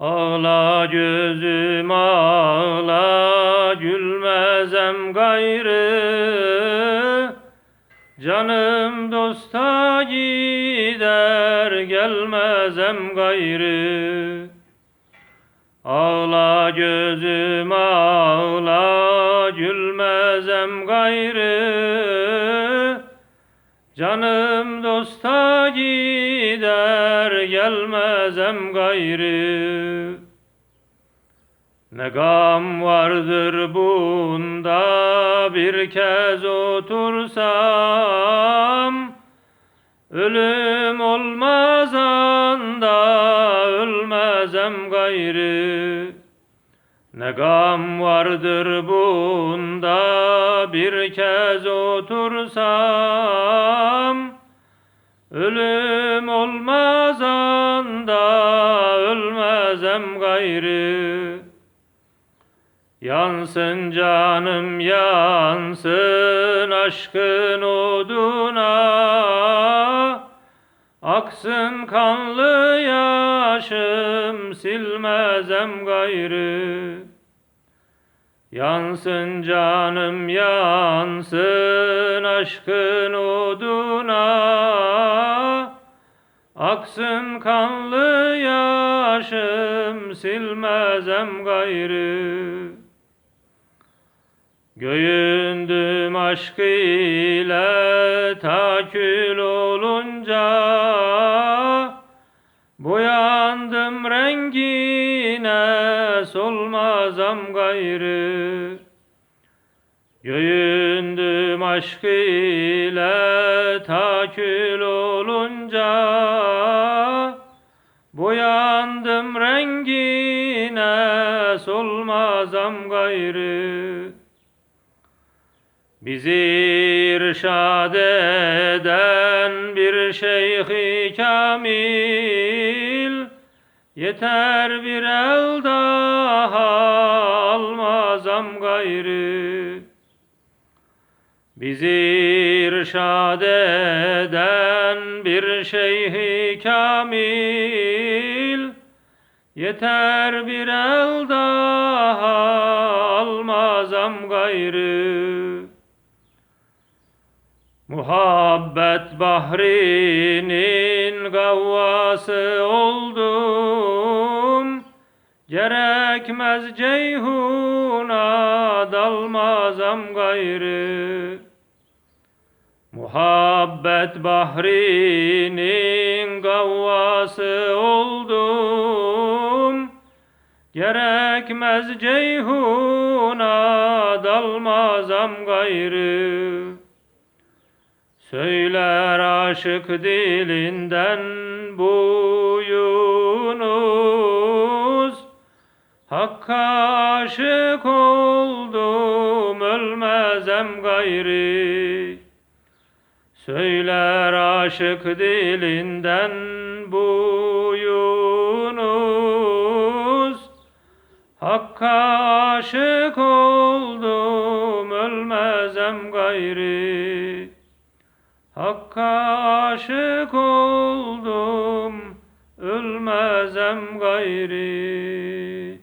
Ağla gözüm ağla gülmezem gayrı. Canım dosta gider gelmezem gayrı. Ağla gözüm ağla gülmezem gayrı Canım dosta gider gelmezem gayrı. Ne gam vardır bunda bir kez otursam Ölüm olmaz anda ölmezem gayrı Ne gam vardır bunda bir kez otursam Ölüm olmaz anda ölmezem gayrı. Yansın canım yansın aşkın oduna Aksın kanlı yaşım silmezem gayrı Yansın canım yansın aşkın oduna. Aksın kanlı yaşım silmezem gayrı. Göğündüm aşk ile takül olunca Boyandım rengine solmazam gayrı. Göğündüm aşk ile takül olunca Boyandım rengine solmazam gayrı. Bizi irşad eden bir şeyhi kamil Yeter bir el daha almazam gayrı. Bizi irşad eden bir şeyhi kamil. Yeter bir el daha almazam gayrı. Muhabbet bahrinin gavvası oldum. Gerekmez ceyhuna dalmazam gayrı. Muhabbet bahrinin gavvası oldum. Gerekmez ceyhuna dalmazam gayrı Söyler aşık dilinden bu Yunus Hakka aşık oldum ölmezem gayri. Söyler aşık dilinden bu Yunus Hakka aşık oldum ölmezem gayri Hakka aşık oldum ölmezem gayri